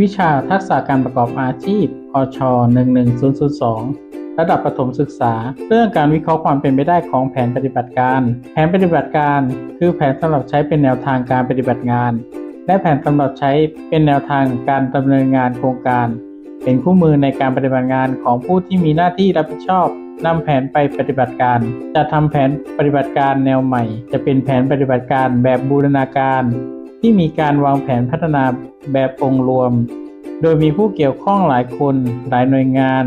วิชาทักษะการประกอบอาชีพอช11002 ระดับประถมศึกษา เรื่องการวิเคราะห์ความเป็นไปได้ของแผนปฏิบัติการ แผนปฏิบัติการ คือแผนสำหรับใช้เป็นแนวทางการปฏิบัติงาน และแผนสำหรับใช้เป็นแนวทางการดำเนินงานโครงการ เป็นคู่มือในการปฏิบัติงานของผู้ที่มีหน้าที่รับผิดชอบนำแผนไปปฏิบัติการ จะทำแผนปฏิบัติการแนวใหม่ จะเป็นแผนปฏิบัติการแบบบูรณาการ ที่มีการวางแผนพัฒนาแบบองค์รวม โดยมีผู้เกี่ยวข้องหลายคนหลายหน่วยงาน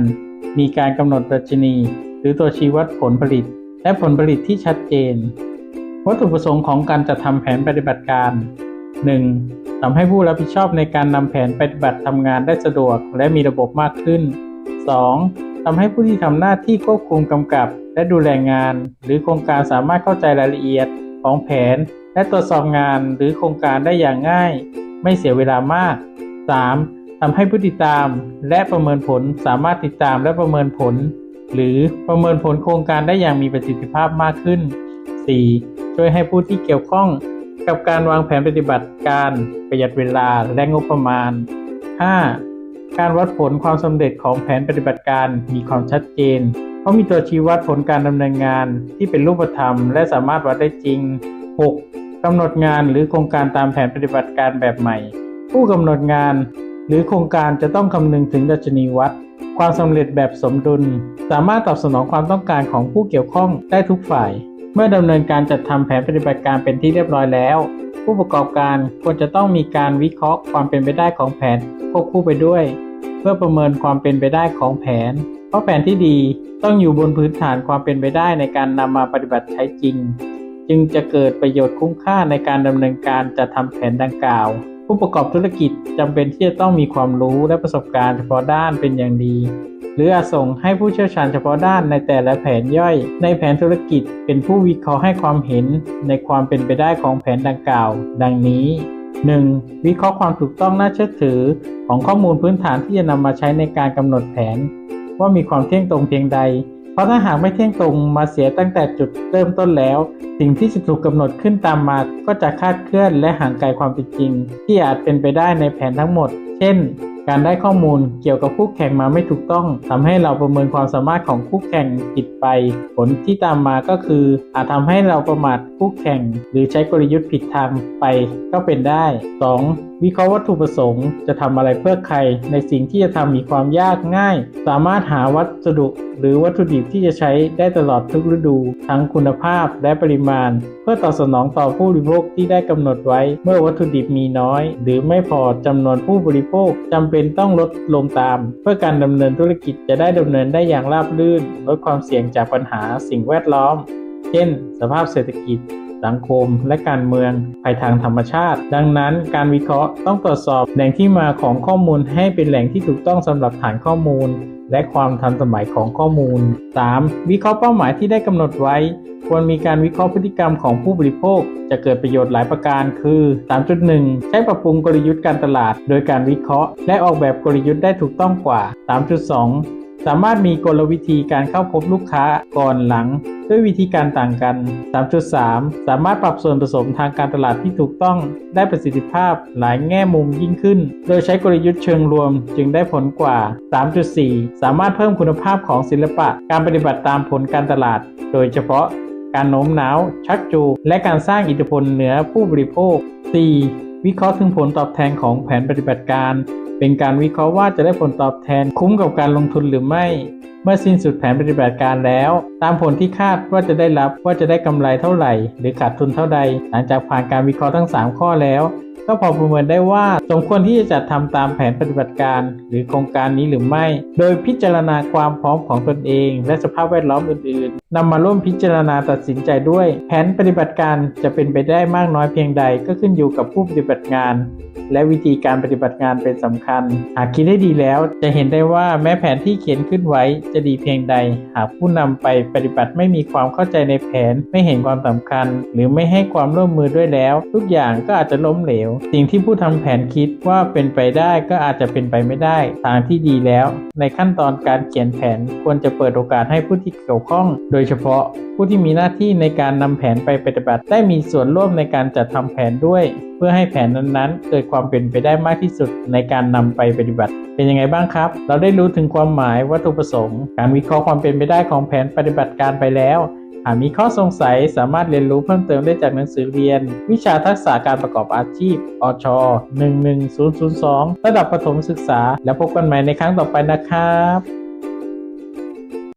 มีการกำหนดดัชนี หรือตัวชี้วัดผลผลิต และผลผลิตที่ชัดเจน วัตถุประสงค์ของการจัดทำแผนปฏิบัติการ 1. ทำให้ผู้รับผิดชอบในการนำแผนปฏิบัติทำงานได้สะดวกและมีระบบมากขึ้น 2. ทำให้ผู้ที่ทำหน้าที่ควบคุมกำกับ และดูแลงาน หรือโครงการสามารถเข้าใจรายละเอียด ของแผน และตรวจสอบงานหรือโครงการได้อย่างง่าย ไม่เสียเวลามาก 3. ทำให้ผู้ติดตามและประเมินผลสามารถติดตามและประเมินผล หรือประเมินผลโครงการได้อย่างมีประสิทธิภาพมากขึ้น 4. ช่วยให้ผู้ที่เกี่ยวข้องกับการวางแผนปฏิบัติการประหยัดเวลาและงบประมาณ 5. การวัดผลความสำเร็จของแผนปฏิบัติการมีความชัดเจน เพราะมีตัวชี้วัดผลการดำเนินงานที่เป็นรูปธรรม และสามารถวัดได้จริง 6. กำหนดงานหรือโครงการตามแผนปฏิบัติการแบบใหม่ ผู้กำหนดงานหรือโครงการจะต้องคำนึงถึงดัชนีวัด ความสำเร็จแบบสมดุล สามารถตอบสนองความต้องการของผู้เกี่ยวข้องได้ทุกฝ่าย เมื่อดำเนินการจัดทำแผนปฏิบัติการเป็นที่เรียบร้อยแล้ว ผู้ประกอบการควรจะต้องมีการวิเคราะห์ความเป็นไปได้ของแผนควบคู่ไปด้วย พื่อประเมินความเป็นไปได้ของแผน เพราะแผนที่ดีต้องอยู่บนพื้นฐานความเป็นไปได้ในการนำมาปฏิบัติใช้จริง จึงจะเกิดประโยชน์คุ้มค่าในการดำเนินการจัดทำแผนดังกล่าว ผู้ประกอบธุรกิจจำเป็นที่จะต้องมีความรู้และประสบการณ์เฉพาะด้านเป็นอย่างดี หรืออาจส่งให้ผู้เชี่ยวชาญเฉพาะด้านในแต่ละแผนย่อย ในแผนธุรกิจเป็นผู้วิเคราะห์ให้ความเห็นในความเป็นไปได้ของแผนดังกล่าว ดังนี้ 1. วิเคราะห์ความถูกต้องน่าเชื่อถือของข้อมูลพื้นฐานที่จะนำมาใช้ในการกำหนดแผน ว่ามีความเที่ยงตรงเพียงใด เพราะถ้าหากไม่เที่ยงตรงมาเสียตั้งแต่จุดเริ่มต้นแล้วสิ่งที่จะถูกกำหนดขึ้นตามมาก็จะคาดเคลื่อนและห่างไกลความเป็นจริง ที่อาจเป็นไปได้ในแผนทั้งหมด เช่น การได้ข้อมูลเกี่ยวกับคู่แข่งมาไม่ถูกต้องทำให้เราประเมินความสามารถของคู่แข่งผิดไป ผลที่ตามมาก็คือ อาจทำให้เราประมาทคู่แข่ง หรือใช้กลยุทธ์ผิดทางไปก็เป็นได้ 2. วิเคราะห์วัตถุประสงค์ จะทำอะไรเพื่อใคร ในสิ่งที่จะทำมีความยากง่าย สามารถหาวัสดุ หรือวัตถุดิบที่จะใช้ได้ตลอดทุกฤดู ทั้งคุณภาพและปริมาณเพื่อตอบสนองต่อผู้บริโภคที่ได้กำหนดไว้ เมื่อวัตถุดิบมีน้อย หรือไม่พอจำนวนผู้บริโภคจำเป็นต้องลดลงตาม เพื่อการดำเนินธุรกิจจะได้ดำเนินได้อย่างราบรื่นลดความเสี่ยงจากปัญหาสิ่งแวดล้อม เช่น สภาพเศรษฐกิจสังคมและการเมืองภัยทางธรรมชาติ ดังนั้นการวิเคราะห์ต้องตรวจสอบแหล่งที่มาของข้อมูลให้เป็นแหล่งที่ถูกต้องสำหรับฐานข้อมูล และความทันสมัยของข้อมูล 3. วิเคราะห์เป้าหมายที่ได้กำหนดไว้ ควรมีการวิเคราะห์พฤติกรรมของผู้บริโภค จะเกิดประโยชน์หลายประการคือ 3.1 ใช้ปรับปรุงกลยุทธ์การตลาด โดยการวิเคราะห์ และออกแบบกลยุทธ์ได้ถูกต้องกว่า 3.2 สามารถมีกลวิธีการเข้าพบลูกค้าก่อนหลัง ด้วยวิธีการต่างกัน 3.3 สามารถปรับส่วนผสมทางการตลาดที่ถูกต้องได้ประสิทธิภาพหลายแง่มุมยิ่งขึ้น โดยใช้กลยุทธ์เชิงรวมจึงได้ผลกว่า 3.4 สามารถเพิ่มคุณภาพของศิลปะ การปฏิบัติตามผลการตลาด โดยเฉพาะการโน้มน้าว ชักจูงและการสร้างอิทธิพลเหนือผู้บริโภค 4. วิเคราะห์ถึงผลตอบแทนของแผนปฏิบัติการ เป็นการวิเคราะห์ว่าจะได้ผลตอบแทนคุ้มกับการลงทุนหรือไม่ เมื่อสิ้นสุดแผนปฏิบัติการแล้ว ตามผลที่คาดว่าจะได้รับว่าจะได้กำไรเท่าไหร่ หรือขาดทุนเท่าใด หลังจากผ่านการวิเคราะห์ทั้ง 3 ข้อแล้วก็พอประเมินได้ว่าสมควรที่จะจัดทำตามแผนปฏิบัติการ หรือโครงการนี้หรือไม่ โดยพิจารณาความพร้อมของตนเอง และสภาพแวดล้อมอื่นๆนำมาร่วมพิจารณาตัดสินใจด้วย แผนปฏิบัติการจะเป็นไปได้มากน้อยเพียงใดก็ขึ้นอยู่กับผู้ปฏิบัติงาน และวิธีการปฏิบัติงานเป็นสำคัญ หากคิดให้ดีแล้ว จะเห็นได้ว่าแม้แผนที่เขียนขึ้นไว้จะดีเพียงใด หากผู้นำไปปฏิบัติไม่มีความเข้าใจในแผน ไม่เห็นความสำคัญ หรือไม่ให้ความร่วมมือด้วยแล้ว ทุกอย่างก็อาจจะล้มเหลวว สิ่งที่ผู้ทำแผนคิดว่าเป็นไปได้ก็อาจจะเป็นไปไม่ได้ทางที่ดีแล้ว ในขั้นตอนการเขียนแผนควรจะเปิดโอกาสให้ผู้ที่เกี่ยวข้อง โดยเฉพาะผู้ที่มีหน้าที่ในการนำแผนไปปฏิบัติ ได้มีส่วนร่วมในการจัดทำแผนด้วย เพื่อให้แผนนั้นๆ เกิดความเป็นไปได้มากที่สุดในการนำไปปฏิบัติ เป็นยังไงบ้างครับ เราได้รู้ถึงความหมายวัตถุประสงค์ การวิเคราะห์ความเป็นไปได้ของแผนปฏิบัติการไปแล้ว หากมีข้อสงสัยสามารถเรียนรู้เพิ่มเติมได้จากหนังสือเรียน วิชาทักษะการประกอบอาชีพ อช 11002 ระดับประถมศึกษา แล้วพบกันใหม่ในครั้งต่อไปนะครับ